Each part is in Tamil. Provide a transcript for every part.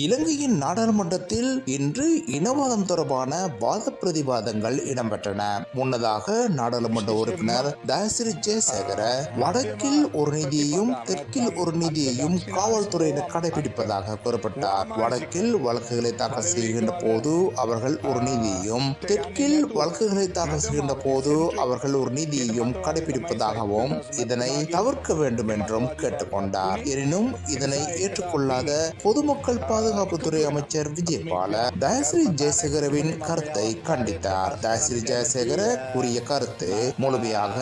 இலங்கையின் நாடாளுமன்றத்தில் இன்று இனவாதம் தொடர்பான வாத பிரதிவாதங்கள் இடம்பெற்றன. முன்னதாக நாடாளுமன்ற உறுப்பினர் தயசிறி ஜெயசேகர வடக்கில் ஒரு நிதியையும் தெற்கில் ஒரு நிதியையும் காவல்துறையினர் கடைபிடிப்பதாக கூறப்பட்டார். வடக்கில் வழக்குகளை தாக்கல் செய்கின்ற போது அவர்கள் ஒரு நிதியையும் தெற்கில் வழக்குகளை தாக்கல் செய்கின்ற போது அவர்கள் ஒரு நிதியையும் கடைபிடிப்பதாகவும் இதனை தவிர்க்க வேண்டும் என்றும் கேட்டுக்கொண்டார். எனினும் இதனை ஏற்றுக்கொள்ளாத பொதுமக்கள் பாதுகாப்புத்துறை அமைச்சர் விஜயபால தயஸ்ரீ ஜெயசேகரவின் கருத்தை கண்டித்தார். தயஸ்ரீ ஜெயசேகர கூறிய கருத்து முழுமையாக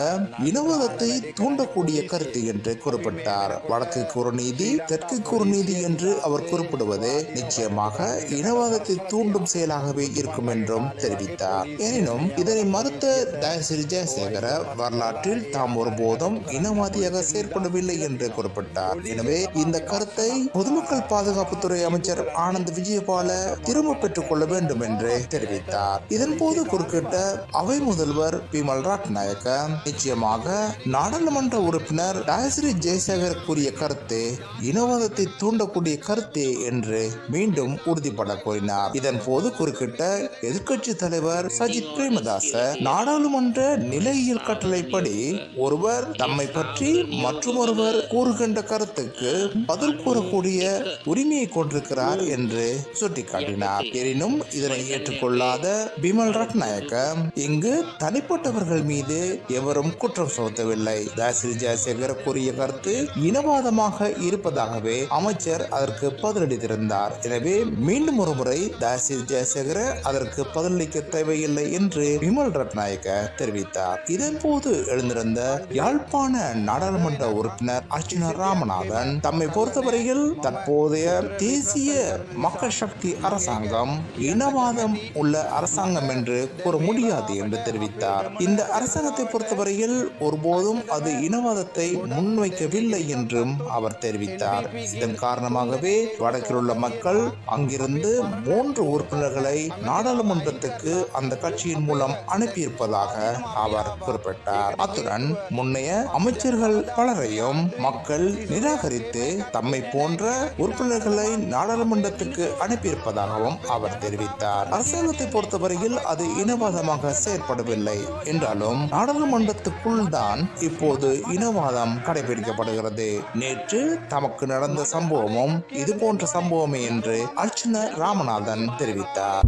இனவாதத்தை தூண்டக்கூடிய கருத்து என்று குறிப்பிட்டார். வடக்கு குறுநீதி தெற்கு குறுநீதி என்று அவர் குறிப்பிடுவது நிச்சயமாக இனவாதத்தை தூண்டும் செயலாகவே இருக்கும் என்றும் தெரிவித்தார். எனினும் இதனை மறுத்த தயஸ்ரீ ஜெயசேகர வரலாற்றில் தாம் ஒருபோதும் இனவாதியாக செயற்படவில்லை என்று குறிப்பிட்டார். எனவே இந்த கருத்தை பொதுமக்கள் பாதுகாப்புத்துறை அமைச்சர் ஆனந்த் விஜயபால திரும்ப பெற்றுக் கொள்ள வேண்டும் என்று தெரிவித்தார். இதன் போது குறுக்கிட்ட அவை முதல்வர் பிமல் ராட்நாயக்க நிச்சயமாக நாடாளுமன்ற உறுப்பினர் ராஜஸ்ரீ ஜெயசேகர் கூறிய கருத்து இனவாதத்தை தூண்டக்கூடிய கருத்தே என்று மீண்டும் உறுதிப்பட கூறினார் இதன் போது குறுக்கிட்ட எதிர்க்கட்சி தலைவர் சஜித் பிரேமதாச நாடாளுமன்ற நிலையியல் கட்டளைப்படி ஒருவர் தம்மை பற்றி மற்றொருவர் கூறுகின்ற கருத்துக்கு பதில் கூறக்கூடிய உரிமையை கொண்டிருக்கிறார் என்று சுட்டிக்காட்டினார். எனினும் இதனை ஏற்றுக்கொள்ளாத பிமல் ரட்நாயக்க இங்கு தனிப்பட்டவர்கள் மீது எவரும் குற்றம் சுமத்தவில்லை. தாசிரி ஜெயசேகர் கூறிய கருத்து இனவாதமாக இருப்பதாகவே அமைச்சர் அதற்கு பதிலளித்திருந்தார். எனவே மீண்டும் ஒரு முறை தாசிரி ஜெயசேகர அதற்கு பதிலளிக்க தேவையில்லை என்று விமல் ரட்நாயக்க தெரிவித்தார். இதன் போது எழுந்திருந்த யாழ்ப்பாண நாடாளுமன்ற உறுப்பினர் அர்ச்சுனா ராமநாதன் தம்மை பொறுத்தவரையில் தற்போதைய தேசிய மக்கள் சக்தி அரசாங்கம் இனவாதம் உள்ள அரசாங்கம் என்று கூற முடியாது என்று தெரிவித்தார். இந்த அரசாங்கத்தை பொறுத்தவரையில் ஒருபோதும் அது இனவாதத்தை முன்வைக்கவில்லை என்றும் அவர் தெரிவித்தார். இதன் காரணமாகவே வடக்கில் உள்ள மக்கள் அங்கிருந்து மூன்று உறுப்பினர்களை நாடாளுமன்றத்துக்கு அந்த கட்சியின் மூலம் அனுப்பியிருப்பதாக அவர் குறிப்பிட்டார். அத்துடன் முன்னைய அமைச்சர்கள் பலரையும் மக்கள் நிராகரித்து தம்மை போன்ற உறுப்பினர்களை நாடாளுமன்ற நாடாளுமன்றத்துக்கு அனுப்பியிருப்பதாகவும் அவர் தெரிவித்தார். அரசாங்கத்தை பொறுத்தவரையில் அது இனவாதமாக செயற்படவில்லை என்றாலும் நாடாளுமன்றத்துக்குள் தான் இப்போது இனவாதம் கடைபிடிக்கப்படுகிறது. நேற்று தமக்கு நடந்த சம்பவமும் இது போன்ற சம்பவமே என்று அர்ச்சன ராமநாதன் தெரிவித்தார்.